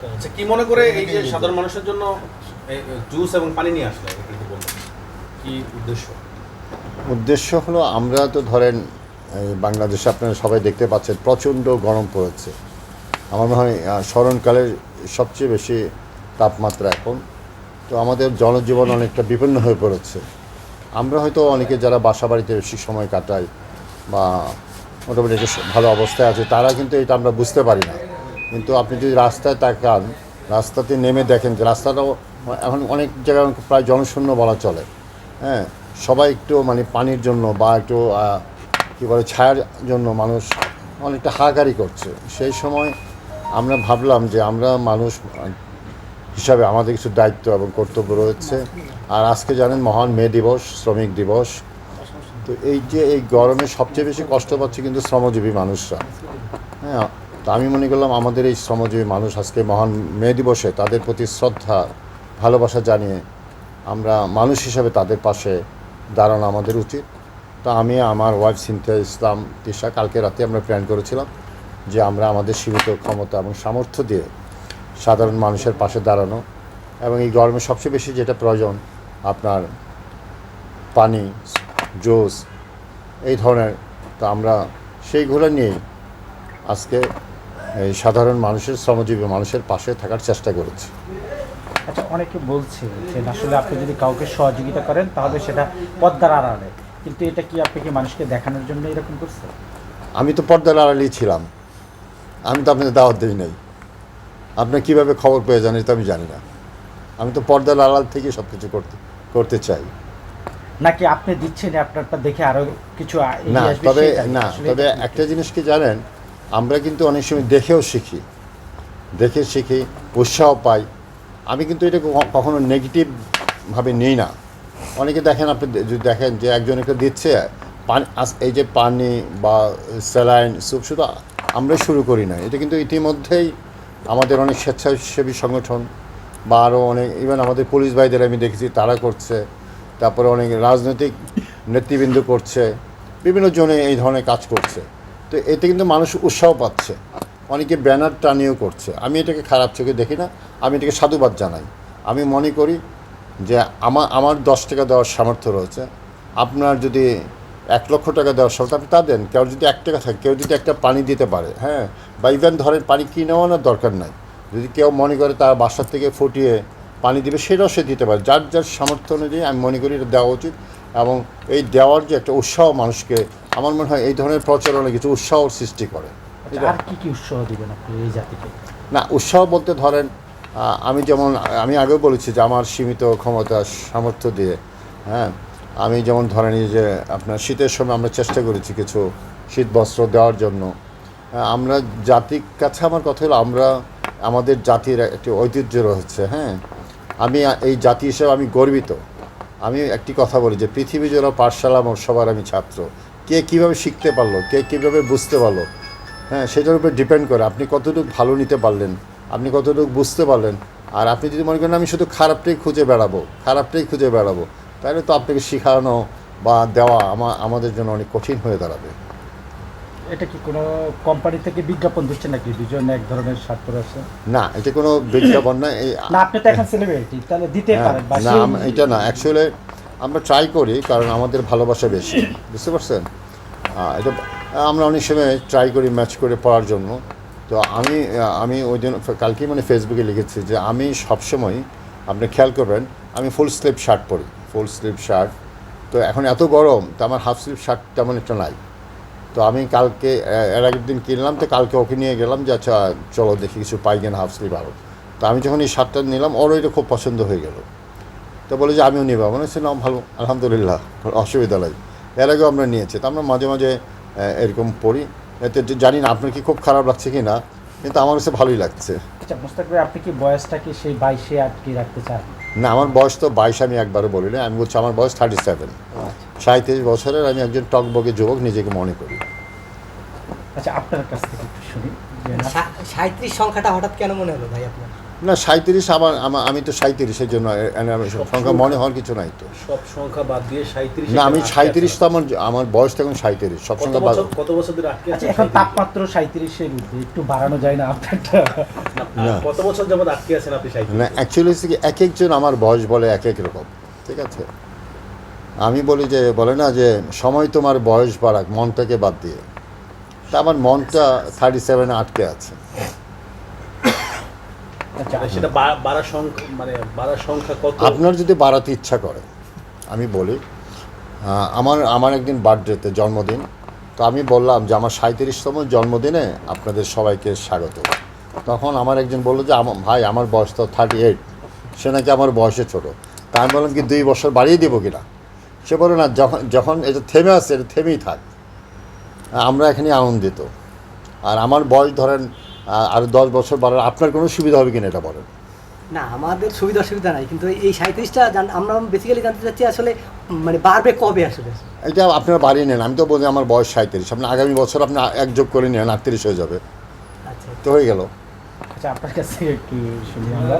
আচ্ছা কি মনে করে এই যে সাধারণ মানুষের জন্য জুস এবং পানি নিয়ে আসলে কি উদ্দেশ্য? উদ্দেশ্য হলো আমরা তো ধরেন বাংলাদেশে আপনারা সবাই দেখতে পাচ্ছেন প্রচণ্ড গরম পড়েছে। আমার মনে হয় স্মরণকালের সবচেয়ে বেশি তাপমাত্রা এখন। তো আমাদের জনজীবন অনেকটা বিপন্ন হয়ে পড়েছে। আমরা হয়তো অনেকে যারা বাসা বাড়িতে বেশি সময় কাটাই বা মোটামুটি একটু ভালো অবস্থায় আছে তারা কিন্তু এটা আমরা বুঝতে পারি না। কিন্তু আপনি যদি রাস্তায় তাকান, রাস্তাতে নেমে দেখেন যে রাস্তাটাও এখন অনেক জায়গায় প্রায় জনশূন্য বলা চলে। হ্যাঁ সবাই একটু মানে পানির জন্য বা একটু কী বলে, ছায়ার জন্য মানুষ অনেকটা হাহাকারি করছে। সেই সময় আমরা ভাবলাম যে আমরা মানুষ হিসাবে আমাদের কিছু দায়িত্ব এবং কর্তব্য রয়েছে। আর আজকে জানেন মহান মে দিবস, শ্রমিক দিবস। তো এই যে এই গরমে সবচেয়ে বেশি কষ্ট পাচ্ছে কিন্তু শ্রমজীবী মানুষরা। হ্যাঁ তো আমি মনে করলাম আমাদের এই শ্রমজীবী মানুষ আজকে মহান মে দিবসে তাদের প্রতি শ্রদ্ধা, ভালোবাসা জানিয়ে আমরা মানুষ হিসাবে তাদের পাশে দাঁড়ানো আমাদের উচিত। তো আমি, আমার ওয়াইফ সিনথিয়া ইসলাম তিশা, কালকে রাতে আমরা প্ল্যান করেছিলাম যে আমরা আমাদের সীমিত ক্ষমতা এবং সামর্থ্য দিয়ে সাধারণ মানুষের পাশে দাঁড়ানো এবং এই গরমে সবচেয়ে বেশি যেটা প্রয়োজন আপনার পানি, জুস, এই ধরনের। তো আমরা সেইগুলো নিয়েই আজকে এই সাধারণ মানুষের শ্রমজীবী মানুষের পাশে থাকার চেষ্টা করেছি। আচ্ছা অনেকে বলছে যে আসলে আপনি যদি কাউকে সহযোগিতা করেন তাহলে সেটা পদ্মার আড়ালে। কিন্তু এটা কি আপনি কি মানুষকে দেখানোর জন্য এরকম করছে? আমি তো পর্দার আড়ালেই ছিলাম। আমি তো আপনাদের দাওয়াত দিই নাই। আপনার কীভাবে খবর পেয়ে জানি তো আমি জানি না। আমি তো পর্দার আড়াল থেকে সব কিছু করতে করতে চাই। নাকি আপনি দিচ্ছেন আপনারটা দেখে আরও কিছু না তবে না তবে একটা জিনিস কি জানেন? আমরা কিন্তু অনেক সময় দেখেও শিখি। দেখে শিখি উৎসাহ পাই। আমি কিন্তু এটা কখ- কখনো নেগেটিভভাবে নিই না। অনেকে দেখেন আপনি যদি দেখেন যে একজনকে দিচ্ছে, পানি এই যে পানি বা স্যালাইন, স্যুপ শুধু আমরা শুরু করি না। এটা কিন্তু ইতিমধ্যেই আমাদের অনেক স্বেচ্ছাসেবী সংগঠন বা আরও অনেক ইভেন আমাদের পুলিশ ভাইদের আমি দেখেছি, তারা করছে। তারপরে অনেক রাজনৈতিক নেতৃবৃন্দ করছে। বিভিন্ন জনে এই ধরনের কাজ করছে। তো এতে কিন্তু মানুষ উৎসাহ পাচ্ছে। অনেকে ব্যানার টানিয়েও করছে। আমি এটাকে খারাপ চোখে দেখি না। আমি এটাকে সাধুবাদ জানাই। আমি মনে করি যে আমার আমার দশ টাকা দেওয়ার সামর্থ্য রয়েছে। আপনার যদি এক লক্ষ টাকা দেওয়ার সামর্থ্য, আপনি তা দেন। কেউ যদি এক টাকা থাকে, কেউ যদি একটা পানি দিতে পারে হ্যাঁ? বা ইভেন ধরেন পানি কিনেও আনার দরকার নাই। যদি কেউ মনে করে তার বাসার থেকে ফুটিয়ে পানি দিবে, সেটাও সে দিতে পারে। যার যার সামর্থ্য অনুযায়ী আমি মনে করি এটা দেওয়া উচিত। এবং এই দেওয়ার যে একটা উৎসাহ মানুষকে আমার মনে হয় এই ধরনের প্রচারণা কিছু উৎসাহ সৃষ্টি করে। আচ্ছা, আর কি কি উৎসাহ দিবেন আপনি এই জাতিকে? না উৎসাহ বলতে ধরেন আমি যেমন আমি আগেও বলেছি যে আমার সীমিত ক্ষমতা সামর্থ্য দিয়ে হ্যাঁ? আমি যেমন ধরেন এই যে আপনার শীতের সময় আমরা চেষ্টা করেছি কিছু শীত বস্ত্র দেওয়ার জন্য। আমরা জাতির কাছে আমার কথা হলো আমরা আমাদের জাতির একটি ঐতিহ্য রয়েছে হ্যাঁ? আমি এই জাতি হিসেবে আমি গর্বিত। আমি একটি কথা বলি যে পৃথিবী জোড়া পাঠশালা মোর সবার আমি ছাত্র কে কীভাবে শিখতে পারল কে কীভাবে বুঝতে পারল হ্যাঁ সেটার উপর ডিপেন্ড করে। আপনি কতটুকু ভালো নিতে পারলেন আপনি কতটুকু বুঝতে পারলেন আর আপনি যদি মনে করেন আমি শুধু খারাপটাই খুঁজে বেড়াবো খারাপটাই খুঁজে বেড়াবো তাহলে তো আপনাকে শেখানো বা দেওয়া আমা আমাদের জন্য অনেক কঠিন হয়ে দাঁড়াবে। এটা কি কোনো কোম্পানি থেকে বিজ্ঞাপন দিচ্ছে নাকি? দুজন এক ধরনের স্বার্থ আছে না এটা কোনো বিজ্ঞাপন না আপনি তো এখন সেলিব্রিটি তাহলে দিতে হ্যাঁ, পারেন না এটা না অ্যাকচুয়ালি আমরা ট্রাই করি, কারণ আমাদের ভালোবাসা বেশি, বুঝতে পারছেন? এটা, আমরা অনেক সময় ট্রাই করি ম্যাচ করে পড়ার জন্য। তো আমি আমি ওই দিন, কালকেই মানে ফেসবুকে লিখেছি যে, আমি সবসময়, আপনি খেয়াল করবেন, আমি ফুল স্লিভ শার্ট পরি ফুল স্লিভ শার্ট তো এখন এত গরম, তো আমার হাফ স্লিভ শার্ট তেমন একটা নাই। তো আমি কালকে এর আগের দিন কিনলাম, তো কালকে ওকে নিয়ে গেলাম যে আচ্ছা চলো দেখি কিছু পাই কিনা হাফ স্লিভ আরও তো আমি যখন এই শার্টটা নিলাম, ওরও এটা খুব পছন্দ হয়ে গেল। তো বলে যে আমিও নেব। মনে হচ্ছে ভালো আলহামদুলিল্লাহ অসুবিধা নাই। এর আগেও আমরা নিয়েছি। তো আমরা মাঝে মাঝে এরকম পড়ি। এতে জানি না আপনার কি খুব খারাপ লাগছে কি না কিন্তু আমার কাছে ভালোই লাগছে। আচ্ছা মুস্তাক ভাই আপনি কি বয়সটা কি সেই বাইশে আটকে রাখতে চান? না আমার বয়স তো বাইশ আমি একবারও বলি না আমি বলছি আমার বয়স থার্টি সেভেন সাঁত্রিশ বছরের আমি একজন টকবগে যুবক নিজেকে মনে করি। আচ্ছা আপনার কাছ থেকে একটু শুনি। যে না- সা- সাঁইত্রিশ সংখ্যাটা হঠাৎ কেন মনে হলো ভাই আপনার? না সাঁত্রিশ আমার আমা- আমি তো সাঁত্রিশের জন্য সংখ্যা মনে হওয়ার কিছু নাই তো। সব সংখ্যা বাদ দিয়ে সাঁত্রিশ না আমি সাঁত্রিশ তো আমার আমার বয়স তো এখন সাঁত্রিশ সব সংখ্যা বাদ। বছর কত বছর ধরে আটকে আচ্ছা আছেন এখন 37? তাপমাত্রা সাঁত্রিশের একটু বাড়ানো যায় না আপনারটা। না। কত বছর যাবত আটকে আছেন আপনি সাঁত্রিশ না অ্যাকচুয়ালি হচ্ছে কি এক একজন আমার বয়স বলে এক এক রকম ঠিক আছে? আমি বলি যে বলে না যে সময় তোমার বয়স বাড়াক মনটাকে বাদ দিয়ে। তা আমার মনটা থার্টি সেভেনে আটকে আছে। আচ্ছা সেটা বাড়ার সংখ্যা মানে বাড়ার সংখ্যা কত? আপনার যদি বাড়াতে ইচ্ছা করে আমি বলি আমার আমার একদিন বার্থডেতে জন্মদিন তো আমি বললাম যে আমার সাঁত্রিশতম জন্মদিনে আপনাদের সবাইকে স্বাগত। তখন আমার একজন বলল যে আমার ভাই আমার বয়স তো থার্টি এইট সে নাকি আমার বয়সে ছোট। তা আমি বললাম কি দুই বছর বাড়িয়ে দেবো কিনা? সে বলে না যখন যখন এটা থেমে আসছে এটা থেমেই থাক। আমরা এখানে আনন্দিত। আর আমার বয়স ধরেন আরও দশ বছর বাড়ার আপনার কোনো সুবিধা হবে কিনা এটা বলেন? না আমাদের সুবিধা অসুবিধা নাই কিন্তু এই সাঁত্রিশটা আমরা বেসিক্যালি জানতে চাচ্ছি আসলে মানে বাড়বে কবে আসলে? এটা আপনারা বাড়িয়ে নেন আমি তো বলি আমার বয়স সাঁত্রিশ আপনি আগামী বছর আপনি এক যোগ করে নেন আটত্রিশ হয়ে যাবে। আচ্ছা। তো হয়ে গেল। আচ্ছা আপনার কাছে থেকে একটু শুনি আমরা।